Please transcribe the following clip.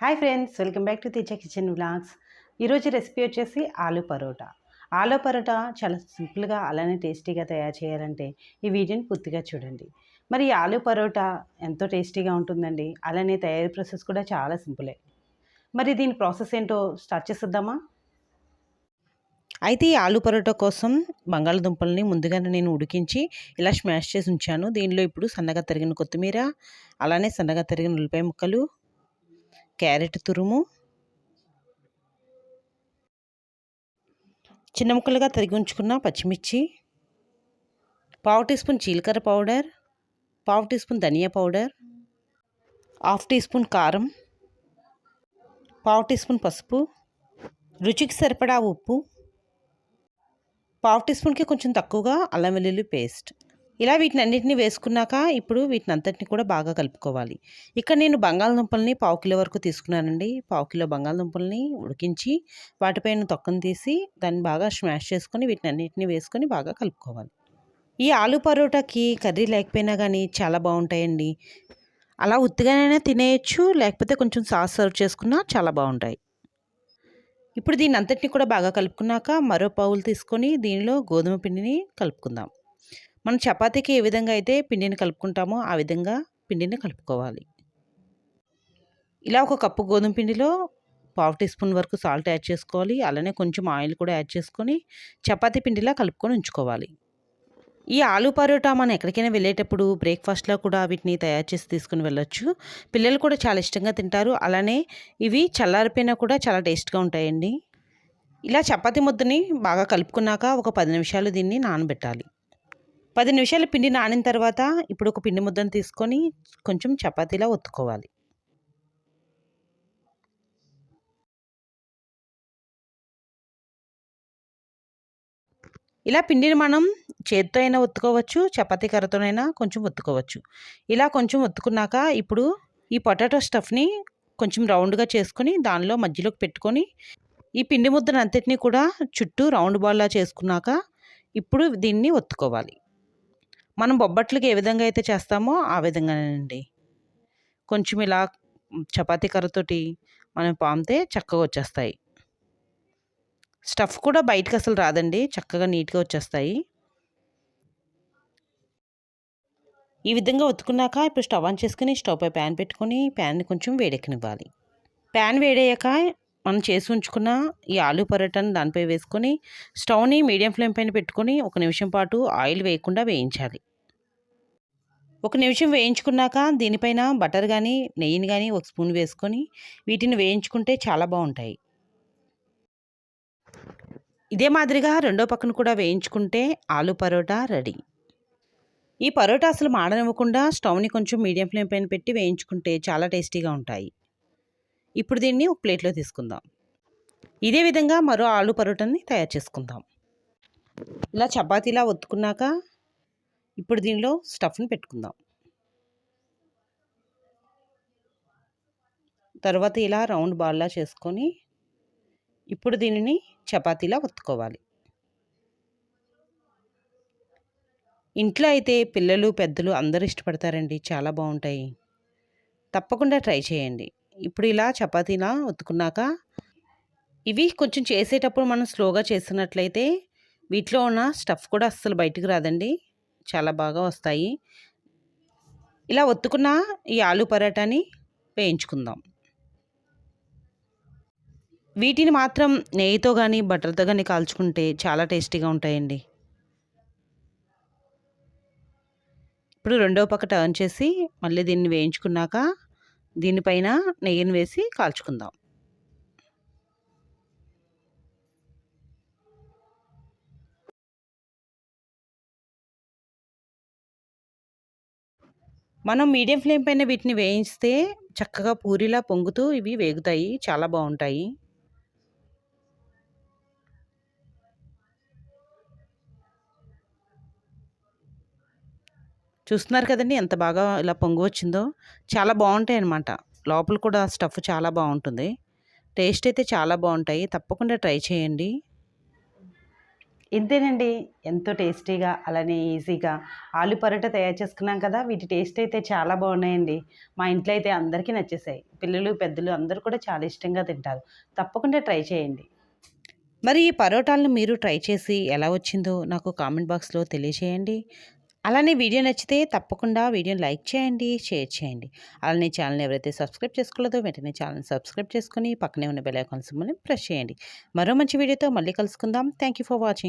Hi friends welcome back to తెచ్చా kitchen vlogs. ఈరోజు recipe వచ్చేసి ఆలు పరోటా. ఆలు పరోటా చాలా సింపుల్గా అలానే టేస్టీగా తయారు చేయాలంటే ఈ వీడియోని పూర్తిగా చూడండి. మరి ఈ ఆలు పరోటా ఎంతో టేస్టీగా ఉంటుందండి అలానే తయారీ ప్రాసెస్ కూడా చాలా సింపులే. మరి దీని ప్రాసెస్ ఏంటో స్టార్ట్ చేసేద్దామా? అయితే ఈ ఆలు పరోటా కోసం బంగాళదుంపల్ని ముందుగానే నేను ఉడికించి ఇలా స్మాష్ చేసి ఉంచాను. దీనిలో ఇప్పుడు సన్నగా తరిగిన కొత్తిమీర అలానే సన్నగా తరిగిన ఉల్లిపాయ ముక్కలు క్యారెట్ తురుము. చిన్న ముక్కలుగా తరిగి ఉంచుకున్న పచ్చిమిర్చి. పావు టీ స్పూన్ జీలకర్ర పౌడర్. పావు టీ స్పూన్ ధనియా పౌడర్. హాఫ్ టీ స్పూన్ కారం. పావు టీ స్పూన్ పసుపు. రుచికి సరిపడా ఉప్పు. పావు టీ స్పూన్కి కొంచెం తక్కువగా అల్లం వెల్లుల్లి పేస్ట్. ఇలా వీటిని అన్నింటినీ వేసుకున్నాక ఇప్పుడు వీటిని అంతటిని కూడా బాగా కలుపుకోవాలి. ఇక్కడ నేను బంగాళదుంపల్ని పావు కిలో వరకు తీసుకున్నానండి. పావు కిలో బంగాళదుంపల్ని ఉడికించి వాటిపైన తొక్కను తీసి దాన్ని బాగా స్మాష్ చేసుకొని వీటిని అన్నింటినీ వేసుకొని బాగా కలుపుకోవాలి. ఈ ఆలు పరోటాకి కర్రీ లేకపోయినా కానీ చాలా బాగుంటాయండి. అలా ఉత్తిగానైనా తినేయచ్చు లేకపోతే కొంచెం సాస్ సర్వ్ చేసుకున్నా చాలా బాగుంటాయి. ఇప్పుడు దీన్ని అంతటిని కూడా బాగా కలుపుకున్నాక మరో పావులు తీసుకొని దీనిలో గోధుమ పిండిని కలుపుకుందాం. మనం చపాతీకి ఏ విధంగా అయితే పిండిని కలుపుకుంటామో ఆ విధంగా పిండిని కలుపుకోవాలి. ఇలా ఒక కప్పు గోధుమ పిండిలో పావు టీ స్పూన్ వరకు సాల్ట్ యాడ్ చేసుకోవాలి. అలానే కొంచెం ఆయిల్ కూడా యాడ్ చేసుకొని చపాతీ పిండిలా కలుపుకొని ఉంచుకోవాలి. ఈ ఆలు పరోటా మనం ఎక్కడికైనా వెళ్ళేటప్పుడు బ్రేక్ఫాస్ట్లో కూడా వీటిని తయారు చేసి తీసుకుని వెళ్ళొచ్చు. పిల్లలు కూడా చాలా ఇష్టంగా తింటారు. అలానే ఇవి చల్లారిపోయినా కూడా చాలా టేస్ట్గా ఉంటాయండి. ఇలా చపాతీ ముద్దని బాగా కలుపుకున్నాక ఒక పది నిమిషాలు దీన్ని నానబెట్టాలి. పది నిమిషాలు పిండి నానిన తర్వాత ఇప్పుడు ఒక పిండి ముద్దను తీసుకొని కొంచెం చపాతీలా ఒత్తుకోవాలి. ఇలా పిండిని మనం చేత్తో అయినా ఒత్తుకోవచ్చు చపాతీ కర్రతోనైనా కొంచెం ఒత్తుకోవచ్చు. ఇలా కొంచెం ఒత్తుకున్నాక ఇప్పుడు ఈ పొటాటో స్టఫ్ని కొంచెం రౌండ్గా చేసుకొని దానిలో మధ్యలోకి పెట్టుకొని ఈ పిండి ముద్దను అంతటినీ కూడా చుట్టూ రౌండ్ బాల్లా చేసుకున్నాక ఇప్పుడు దీన్ని ఒత్తుకోవాలి. మనం బొబ్బట్లకి ఏ విధంగా అయితే చేస్తామో ఆ విధంగానండి. కొంచెం ఇలా చపాతీ కర్రతోటి మనం పామితే చక్కగా వచ్చేస్తాయి. స్టఫ్ కూడా బయటకు అసలు రాదండి చక్కగా నీట్గా వచ్చేస్తాయి. ఈ విధంగా ఉతుకున్నాక ఇప్పుడు స్టవ్ ఆన్ చేసుకుని స్టవ్ పై ప్యాన్ పెట్టుకొని ప్యాన్ని కొంచెం వేడెక్కనివ్వాలి. ప్యాన్ వేడయ్యాక మనం చేసి ఉంచుకున్న ఈ ఆలు పరోటాను దానిపై వేసుకొని స్టవ్ని మీడియం ఫ్లేమ్ పైన పెట్టుకొని ఒక నిమిషం పాటు ఆయిల్ వేయకుండా వేయించాలి. ఒక నిమిషం వేయించుకున్నాక దీనిపైన బటర్ కానీ నెయ్యిని కానీ ఒక స్పూన్ వేసుకొని వీటిని వేయించుకుంటే చాలా బాగుంటాయి. ఇదే మాదిరిగా రెండో పక్కన కూడా వేయించుకుంటే ఆలు పరోటా రెడీ. ఈ పరోటా అసలు మాడనివ్వకుండా స్టవ్ని కొంచెం మీడియం ఫ్లేమ్ పైన పెట్టి వేయించుకుంటే చాలా టేస్టీగా ఉంటాయి. ఇప్పుడు దీన్ని ఒక ప్లేట్లో తీసుకుందాం. ఇదే విధంగా మరో ఆలు పరోటాని తయారు చేసుకుందాం. ఇలా చపాతీలా ఒత్తుకున్నాక ఇప్పుడు దీనిలో స్టఫ్ని పెట్టుకుందాం. తర్వాత ఇలా రౌండ్ బాల్లా చేసుకొని ఇప్పుడు దీనిని చపాతీలా ఒత్తుకోవాలి. ఇంట్లో అయితే పిల్లలు పెద్దలు అందరూ ఇష్టపడతారండి. చాలా బాగుంటాయి. తప్పకుండా ట్రై చేయండి. ఇప్పుడు ఇలా చపాతీలా ఒత్తుకున్నాక ఇవి కొంచెం చేసేటప్పుడు మనం స్లోగా చేసినట్లయితే వీటిలో ఉన్న స్టఫ్ కూడా అస్సలు బయటకు రాదండి. చాలా బాగా వస్తాయి. ఇలా ఒత్తుకున్న ఈ ఆలు పరాటాని వేయించుకుందాం. వీటిని మాత్రం నెయ్యితో కానీ బటర్తో కానీ కాల్చుకుంటే చాలా టేస్టీగా ఉంటాయండి. ఇప్పుడు రెండవ పక్క టర్న్ చేసి మళ్ళీ దీన్ని వేయించుకున్నాక దీనిపైన నెయ్యిని వేసి కాల్చుకుందాం. మనం మీడియం ఫ్లేమ్ పైన వీటిని వేయిస్తే చక్కగా పూరిలా పొంగుతూ ఇవి వేగుతాయి. చాలా బాగుంటాయి. చూస్తున్నారు కదండి ఎంత బాగా ఇలా పొంగు వచ్చిందో. చాలా బాగుంటాయి అన్నమాట లోపల కూడా స్టఫ్ చాలా బాగుంటుంది. టేస్ట్ అయితే చాలా బాగుంటాయి. తప్పకుండా ట్రై చేయండి. ఇంతేనండి. ఎంతో టేస్టీగా అలానే ఈజీగా ఆలు పరోటా తయారు చేసుకున్నాం కదా వీటి టేస్ట్ అయితే చాలా బాగున్నాయండి. మా ఇంట్లో అయితే అందరికీ నచ్చేసాయి. పిల్లలు పెద్దలు అందరూ కూడా చాలా ఇష్టంగా తింటారు. తప్పకుండా ట్రై చేయండి. మరి ఈ పరోటాలను మీరు ట్రై చేసి ఎలా వచ్చిందో నాకు కామెంట్ బాక్స్లో తెలియచేయండి. అలానే వీడియో నచ్చితే తప్పకుండా వీడియోని లైక్ చేయండి షేర్ చేయండి. అలానే ఛానల్ ఎవరైతే సబ్స్క్రైబ్ చేసుకోలేదో వెంటనే ఛానల్ సబ్స్క్రైబ్ చేసుకుని పక్కనే ఉన్న బెల్ ఐకాన్ సింబల్ని ప్రెస్ చేయండి. మరో మంచి వీడియోతో మళ్ళీ కలుసుకుందాం. Thank you for watching.